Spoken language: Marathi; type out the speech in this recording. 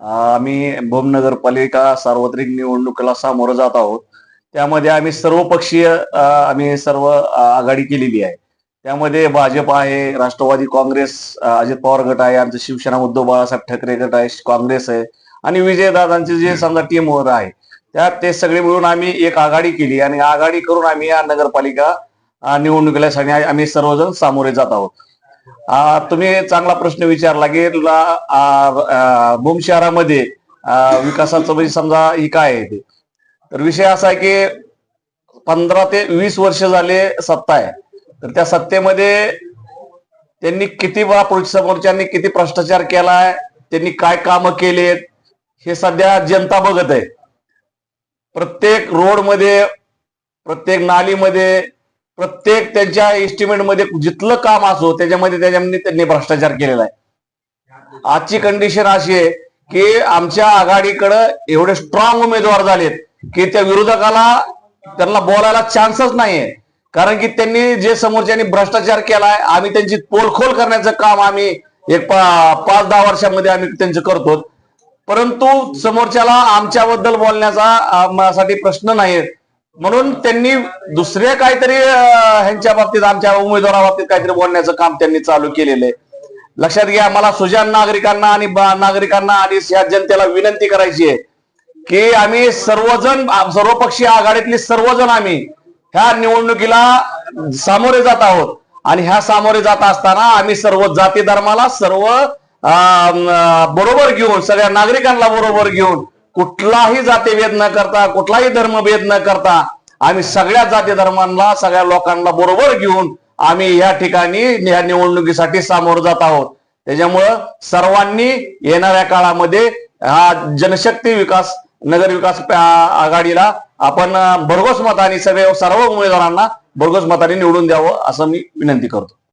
आम्ही भोम नगरपालिका सार्वत्रिक निवडणुकीला सामोरं जात आहोत. त्यामध्ये आम्ही सर्वपक्षीय पक्षीय आम्ही सर्व आघाडी केलेली आहे. त्यामध्ये भाजप आहे राष्ट्रवादी काँग्रेस अजित पवार गट आहे आमचं शिवसेना उद्धव बाळासाहेब ठाकरे गट आहे काँग्रेस आहे आणि विजयदादांचे जे समजा टीमवर आहे त्यात ते सगळे मिळून आम्ही एक आघाडी केली आणि आघाडी करून आम्ही या नगरपालिका निवडणुकीला आम्ही सर्वजण सामोरे जात आहोत. तुम्ही चांगला प्रश्न विचारला गेला भूम शहरामध्ये विकासाचं म्हणजे समजा ही काय आहे ते. तर विषय असा आहे की पंधरा ते वीस वर्ष झाले सत्ता आहे. तर त्या सत्तेमध्ये त्यांनी किती बा समोरच्यांनी किती भ्रष्टाचार केलाय त्यांनी काय कामं केलेत हे सध्या जनता बघत आहे. प्रत्येक रोडमध्ये प्रत्येक नालीमध्ये प्रत्येक त्यांच्या एस्टिमेटमध्ये जिथलं काम असो त्याच्यामध्ये त्याच्यामध्ये त्यांनी भ्रष्टाचार केलेला आहे. आजची कंडिशन अशी आहे की आमच्या आघाडीकडं एवढे स्ट्रॉंग उमेदवार झालेत की त्या विरोधकाला त्यांना बोलायला चान्सच नाहीये. कारण की त्यांनी जे समोरच्यांनी भ्रष्टाचार केलाय आम्ही त्यांची पोलखोल करण्याचं काम आम्ही एक पाच दहा वर्षामध्ये आम्ही त्यांचं करतो. परंतु समोरच्याला आमच्याबद्दल बोलण्याचा साठी प्रश्न नाही म्हणून त्यांनी दुसरे काहीतरी ह्यांच्या बाबतीत आमच्या उमेदवाराबाबतीत काहीतरी बोलण्याचं काम त्यांनी चालू केलेलं आहे. लक्षात घ्या मला सुजान नागरिकांना आणि नागरिकांना आणि या जनतेला विनंती करायची आहे की आम्ही सर्वजण सर्वपक्षीय आघाडीतली सर्वजण आम्ही ह्या निवडणुकीला सामोरे जात आहोत. आणि ह्या सामोरे जात असताना आम्ही सर्व जाती धर्माला सर्व अं, बरोबर घेऊन सगळ्या नागरिकांना बरोबर घेऊन कुठलाही जातीभेद न करता कुठलाही धर्मभेद न करता आम्ही सगळ्या जाती धर्मांना सगळ्या लोकांना बरोबर घेऊन आम्ही या ठिकाणी या निवडणुकीसाठी सामोरं जात आहोत. त्याच्यामुळं सर्वांनी येणाऱ्या काळामध्ये हा जनशक्ती विकास नगर विकास आघाडीला आपण भरघोस मताने सगळे सर्व उमेदवारांना भरघोस मताने निवडून द्यावं असं मी विनंती करतो.